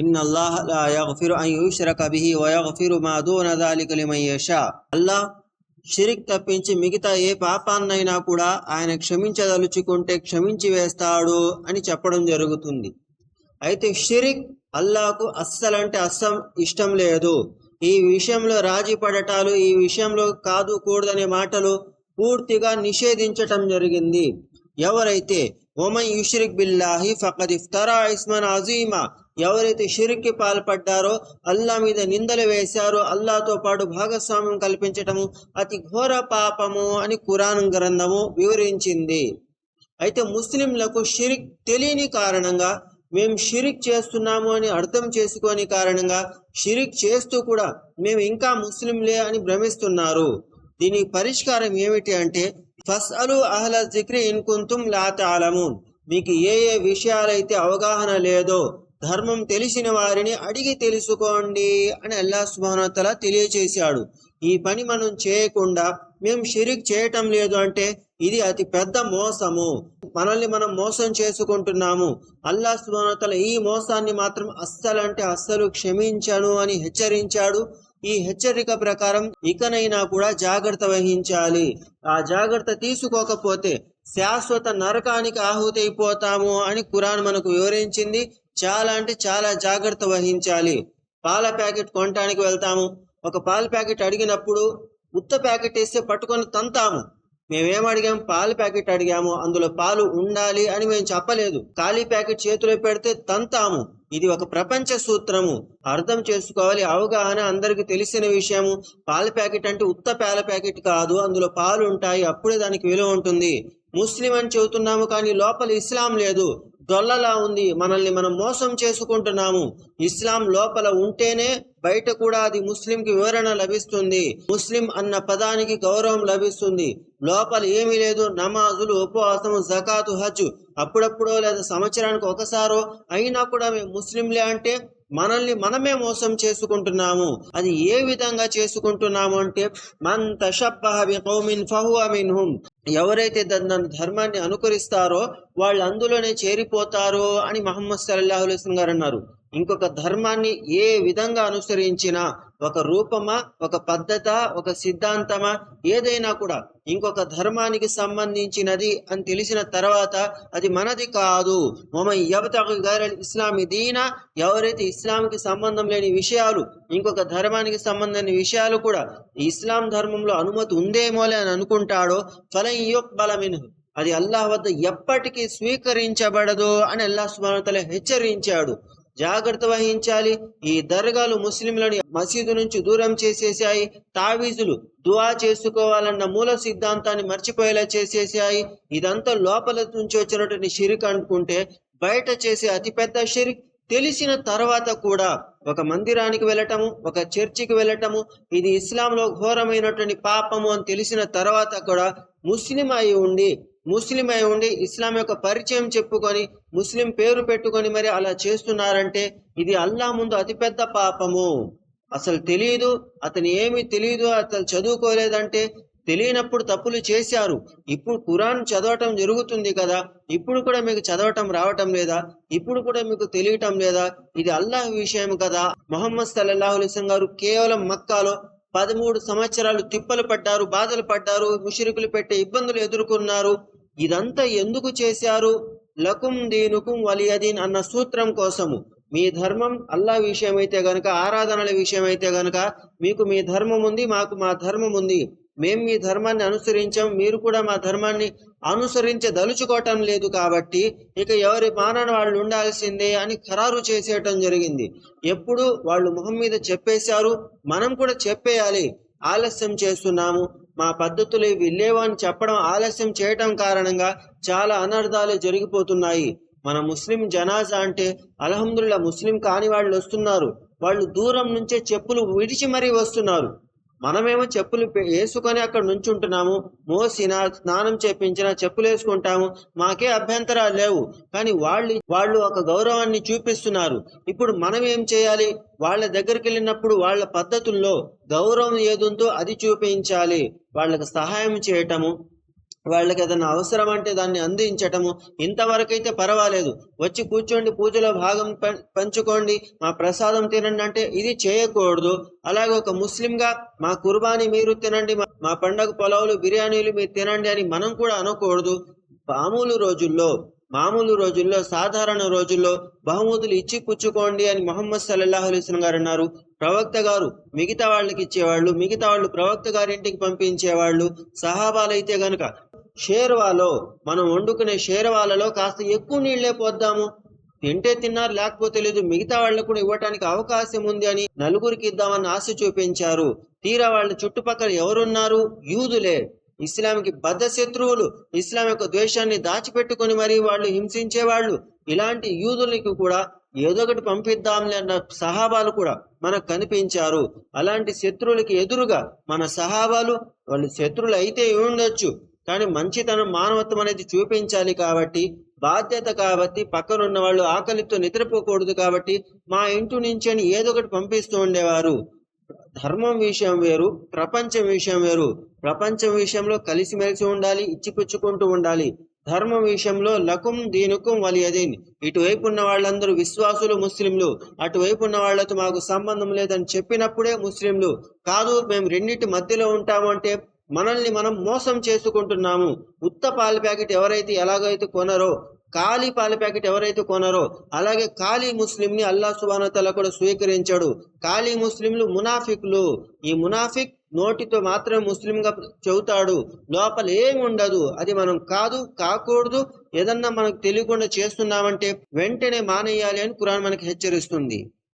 In Allah లా యగ్ఫిరు అన్ యుష్రక బిహి వ యగ్ఫిరు మా దూన దాలిక lemon యషా. Allah షిరిక్ తప్పించి మిగతా ఏ పాపాన్నైనా కూడా ఆయన క్షమించదలుచుకుంటే క్షమించి వేస్తాడు అని చెప్పడం జరుగుతుంది. అయితే షిరిక్ అల్లాకు అస్సలంటే అస్సం ఇష్టం లేదు. ఈ విషయంలో రాజీ పడటాలు ఈ విషయంలో కాదు కూడదనే మాటలు పూర్తిగా నిషేధించటం జరిగింది. ఎవరైతే ఒమన్ యుష్రిక్ బిల్లాహి ఫకద్ ఇఫ్తరా ఇస్మన్ అజీమా ఎవరైతే షిరిక్కి పాల్పడ్డారో అల్లా మీద నిందలు వేశారో అల్లాతో పాటు భాగస్వామ్యం కల్పించటము అతి ఘోర పాపము అని కురాన్ గ్రంథము వివరించింది. అయితే ముస్లింలకు షిరిక్ తెలియని కారణంగా మేము షిరిక్ చేస్తున్నాము అని అర్థం చేసుకోని కారణంగా షిరిక్ చేస్తూ కూడా మేము ఇంకా ముస్లింలే అని భ్రమిస్తున్నారు. దీనికి పరిష్కారం ఏమిటి అంటే ఫస్ అలు అహ్ల జిక్రి ఇన్కుంతుం లా తాలమూన్. మీకు ఏ ఏ విషయాలైతే అవగాహన లేదో ధర్మం తెలిసిన వారిని అడిగి తెలుసుకోండి అని అల్లా సుబానతల తెలియచేశాడు. ఈ పని మనం చేయకుండా మేము షిరిక్ చేయటం లేదు అంటే ఇది అతి పెద్ద మోసము. మనల్ని మనం మోసం చేసుకుంటున్నాము. అల్లా సుబానతల ఈ మోసాన్ని మాత్రం అస్సలంటే అస్సలు క్షమించను అని హెచ్చరించాడు. ఈ హెచ్చరిక ప్రకారం ఇకనైనా కూడా జాగ్రత్త వహించాలి. ఆ జాగ్రత్త తీసుకోకపోతే శాశ్వత నరకానికి ఆహుతైపోతాము అని ఖురాన్ మనకు వివరించింది. చాలా అంటే చాలా జాగ్రత్త వహించాలి. పాల ప్యాకెట్ కొనటానికి వెళ్తాము. ఒక పాల ప్యాకెట్ అడిగినప్పుడు ఉత్త ప్యాకెట్ వేస్తే పట్టుకొని తంతాము. మేమేం అడిగాం? పాల ప్యాకెట్ అడిగాము. అందులో పాలు ఉండాలి అని మేము చెప్పలేదు. ఖాళీ ప్యాకెట్ చేతిలో పెడితే తంతాము. ఇది ఒక ప్రపంచ సూత్రము. అర్థం చేసుకోవాలి. అవగాహన అందరికి తెలిసిన విషయము. పాల ప్యాకెట్ అంటే ఉత్త పాల ప్యాకెట్ కాదు. అందులో పాలు ఉంటాయి. అప్పుడే దానికి విలువ ఉంటుంది. ముస్లిం అని చెబుతున్నాము కానీ లోపల ఇస్లాం లేదు. దొల్లలా ఉంది. మనల్ని మనం మోసం చేసుకుంటున్నాము. ఇస్లాం లోపల ఉంటేనే బయట కూడా అది ముస్లింకి వివరణ లభిస్తుంది. ముస్లిం అన్న పదానికి గౌరవం లభిస్తుంది. లోపల ఏమీ లేదు. నమాజులు ఉపవాసము జకాతు హజ్. అప్పుడప్పుడో లేదా సంవత్సరానికి ఒకసారో అయినా కూడా మేము ముస్లింలే అంటే మనల్ని మనమే మోసం చేసుకుంటున్నాము. అది ఏ విధంగా చేసుకుంటున్నాము అంటే మన్ తషబ్బహ బికౌమిన్ ఫహువ మిన్హుం. ఎవరైతే దాని ధర్మాన్ని అనుకరిస్తారో వాళ్ళు అందులోనే చేరిపోతారు అని మహమ్మద్ సల్లాహు గారు అన్నారు. ఇంకొక ధర్మాన్ని ఏ విధంగా అనుసరించినా ఒక రూపమా ఒక పద్ధత ఒక సిద్ధాంతమా ఏదైనా కూడా ఇంకొక ధర్మానికి సంబంధించినది అని తెలిసిన తర్వాత అది మనది కాదు. మొమ యబతకు గైరల్ ఇస్లామి దీన ఎవరైతే ఇస్లాంకి సంబంధం లేని విషయాలు ఇంకొక ధర్మానికి సంబంధమైన విషయాలు కూడా ఇస్లాం ధర్మంలో అనుమతి ఉందేమోలే అని అనుకుంటాడో ఫలం బలమిను అది అల్లాహ్ వద్ద ఎప్పటికీ స్వీకరించబడదు అని అల్లాహ్ సుబానతల హెచ్చరించాడు. జాగ్రత్త వహించాలి. ఈ దర్గాలు ముస్లింలని మసీదు నుంచి దూరం చేసేసాయి తావీజులు దువా చేసుకోవాలన్న మూల సిద్ధాంతాన్ని మర్చిపోయేలా చేసేసాయి ఇదంతా లోపల నుంచి వచ్చినటువంటి షిరిక్ అనుకుంటే బయట చేసే అతిపెద్ద షిరిక్. తెలిసిన తర్వాత కూడా ఒక మందిరానికి వెళ్ళటము ఒక చర్చికి వెళ్ళటము ఇది ఇస్లాంలో ఘోరమైనటువంటి పాపము అని తెలిసిన తర్వాత కూడా ముస్లిం అయి ఉండి ముస్లిం అయి ఉండి ఇస్లాం యొక్క పరిచయం చెప్పుకొని ముస్లిం పేరు పెట్టుకొని మరి అలా చేస్తున్నారంటే ఇది అల్లా ముందు అతిపెద్ద పాపము. అసలు తెలియదు అతను ఏమి తెలియదు అతను చదువుకోలేదంటే తెలియనప్పుడు తప్పులు చేశారు. ఇప్పుడు ఖురాన్ చదవటం జరుగుతుంది కదా ఇప్పుడు కూడా మీకు చదవటం రావటం లేదా ఇప్పుడు కూడా మీకు తెలియటం లేదా ఇది అల్లాహ్ విషయం కదా. మొహమ్మద్ సల్లాహు గారు కేవలం మక్కాలో పదమూడు సంవత్సరాలు తిప్పలు పడ్డారు బాధలు పడ్డారు ముషరికులు పెట్టే ఇబ్బందులు ఎదుర్కొన్నారు. ఇదంతా ఎందుకు చేశారు? లకుం దీనుకుం వలియదీన్ అన్న సూత్రం కోసము. మీ ధర్మం అల్లా విషయం అయితే గనక ఆరాధనల విషయం అయితే గనక మీకు మీ ధర్మం ఉంది మాకు మా ధర్మం ఉంది. మేము మీ ధర్మాన్ని అనుసరించాం మీరు కూడా మా ధర్మాన్ని అనుసరించదలుచుకోవటం లేదు కాబట్టి ఇక ఎవరి మానని వాళ్ళు ఉండాల్సిందే అని ఖరారు చేసేయటం జరిగింది. ఎప్పుడు వాళ్ళు మొహం మీద చెప్పేశారు మనం కూడా చెప్పేయాలి. ఆలస్యం చేస్తున్నాము. మా పద్ధతులు ఇవి లేవని చెప్పడం ఆలస్యం చేయటం కారణంగా చాలా అనర్థాలు జరిగిపోతున్నాయి. మన ముస్లిం జనాజా అంటే అల్హమ్దుల్లా ముస్లిం కాని వాళ్ళు వస్తున్నారు. వాళ్ళు దూరం నుంచే చెప్పులు విడిచి మరీ వస్తున్నారు. మనమేమో చెప్పులు వేసుకొని అక్కడ నుంచుంటున్నాము. మోసిన స్నానం చేపించిన చెప్పులు వేసుకుంటాము. మాకే అభ్యంతరాలు లేవు. కానీ వాళ్ళు వాళ్ళు ఒక గౌరవాన్ని చూపిస్తున్నారు. ఇప్పుడు మనం ఏం చేయాలి? వాళ్ళ దగ్గరికి వెళ్ళినప్పుడు వాళ్ళ పద్ధతుల్లో గౌరవం ఏదుందో అది చూపించాలి. వాళ్ళకి సహాయం చేయటము వాళ్ళకి ఏదైనా అవసరం అంటే దాన్ని అందించటము. ఇంతవరకైతే పర్వాలేదు. వచ్చి కూర్చోండి పూజలో భాగం పం- పంచుకోండి మా ప్రసాదం తినండి అంటే ఇది చేయకూడదు. అలాగే ఒక ముస్లింగా మా కుర్బానీ మీరు తినండి మా- మా పండగ పొలావులు బిర్యానీలు మీరు తినండి అని మనం కూడా అనకూడదు. మామూలు రోజుల్లో మామూలు రోజుల్లో సాధారణ రోజుల్లో బహుమతులు ఇచ్చి పుచ్చుకోండి అని మొహమ్మద్ సల్లాహు అలైహి గారు అన్నారు. ప్రవక్త గారు మిగతా వాళ్ళకి ఇచ్చేవాళ్ళు మిగతా వాళ్ళు ప్రవక్త గారి ఇంటికి పంపించేవాళ్ళు సహాబాలైతే గనక షేర్వాలో మనం వండుకునే షేర్వాలలో కాస్త ఎక్కువ నీళ్ళే పోద్దాము. తింటే తిన్నారు లేకపోతే లేదు మిగతా వాళ్ళకు కూడా ఇవ్వటానికి అవకాశం ఉంది అని నలుగురికి ఇద్దామని ఆశ చూపించారు. తీరా వాళ్ళ చుట్టుపక్కల ఎవరున్నారు? యూదులే. ఇస్లాంకి బద్ధ శత్రువులు ఇస్లాం యొక్క ద్వేషాన్ని దాచిపెట్టుకొని మరి వాళ్ళు హింసించే వాళ్ళు ఇలాంటి యూదులకి కూడా ఏదో ఒకటి పంపిద్దాంలే అన్న సహాబాలు కూడా మనకు కనిపించారు. అలాంటి శత్రువులకి ఎదురుగా మన సహాబాలు వాళ్ళు శత్రువులు అయితే ఉండొచ్చు కానీ మంచితనం మానవత్వం అనేది చూపించాలి కాబట్టి బాధ్యత కాబట్టి పక్కనున్న వాళ్ళు ఆకలితో నిద్రపోకూడదు కాబట్టి మా ఇంటి నుంచి అని ఏదో ఒకటి పంపిస్తూ ఉండేవారు. ధర్మం విషయం వేరు ప్రపంచం విషయం వేరు. ప్రపంచం విషయంలో కలిసిమెలిసి ఉండాలి ఇచ్చిపుచ్చుకుంటూ ఉండాలి. ధర్మం విషయంలో లకుం దీనుకుం వలియదీన్. ఇటువైపు ఉన్న వాళ్ళందరూ విశ్వాసులు ముస్లింలు. అటువైపు ఉన్న వాళ్ళతో మాకు సంబంధం లేదని చెప్పినప్పుడే ముస్లింలు. కాదు మేము రెండింటి మధ్యలో ఉంటాము అంటే మనల్ని మనం మోసం చేసుకుంటున్నాము. ఉత్త పాల ప్యాకెట్ ఎవరైతే ఎలాగైతే కొనరో ఖాళీ పాల ప్యాకెట్ ఎవరైతే కొనరో అలాగే ఖాళీ ముస్లింని అల్లా సుబానతల కూడా స్వీకరించాడు. ఖాళీ ముస్లింలు మునాఫిక్లు. ఈ మునాఫిక్ నోటితో మాత్రమే ముస్లింగా చెబుతాడు. లోపల ఏమి ఉండదు అది మనం కాదు కాకూడదు. ఏదన్నా మనకు తెలియకుండా చేస్తున్నామంటే వెంటనే మానేయాలి అని కురాన్ మనకి హెచ్చరిస్తుంది.